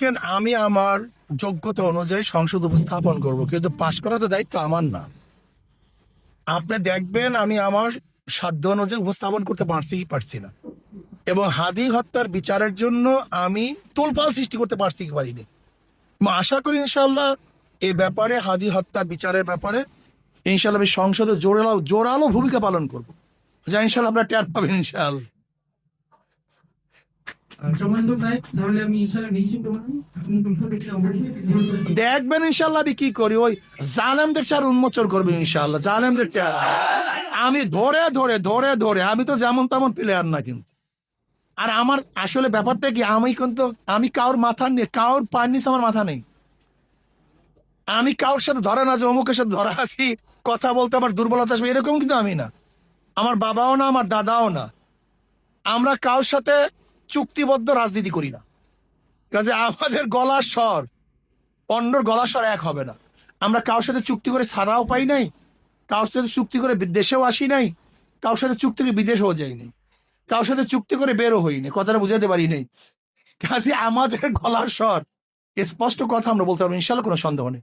কেন আমি আমার যোগ্যতা অনুযায়ী সংসদ উপস্থাপন করব? কিন্তু পাশ করার তো দায়িত্ব আমার না। আপনি দেখবেন আমি আমার সাধ্য অনুযায়ী উপস্থাপন করতে পারছি কি পারছি না। এবং হাদি হত্যার বিচারের জন্য আমি তোলপাল সৃষ্টি করতে পারছি কি পারিনি আশা করি ইনশাল্লাহ এ ব্যাপারে, হাদি হত্যার বিচারের ব্যাপারে ইনশাল্লাহ আমি সংসদে জোরালো জোরালো ভূমিকা পালন করব। যা ইনশাল্লাহ আমরা টের পাবেন ইনশাল্লাহ দেখবেন ইনশাল্লাহ আমি কি করি, ওই জালেমদের চার উন্মোচন করবে ইনশাল্লাহ, জালেমদের চার আমি ধরে ধরে ধরে ধরে, আমি তো যেমন তেমন প্লেয়ার না কিন্তু। আর আমার আসলে ব্যাপারটা কি, আমি কিন্তু, আমি কারোর মাথা নেই কারোর পায়ের নিচে আমার মাথা নেই। আমি কারোর সাথে ধরা না, যে অমুকের সাথে ধরা আছি, কথা বলতে আমার দুর্বলতা আসবে, এরকম কিন্তু আমি না। আমার বাবাও না, আমার দাদাও না। আমরা কারোর সাথে চুক্তিবদ্ধ রাজনীতি করি না। কাজে আমাদের গলার স্বর অন্যর গলা স্বর এক হবে না। আমরা কারোর সাথে চুক্তি করে ছাড়াও পাই নাই, কারোর সাথে চুক্তি করে দেশেও আসি নাই, কারোর সাথে চুক্তি করে বিদেশেও যাই নাই, কারোর সাথে চুক্তি করে বেরো হইনি কথাটা বুঝাতে পারি নাই। কাজে আমাদের গলার স্বর, স্পষ্ট কথা আমরা বলতে পারব ইনশাল্লাহ কোনো সন্দেহ নেই।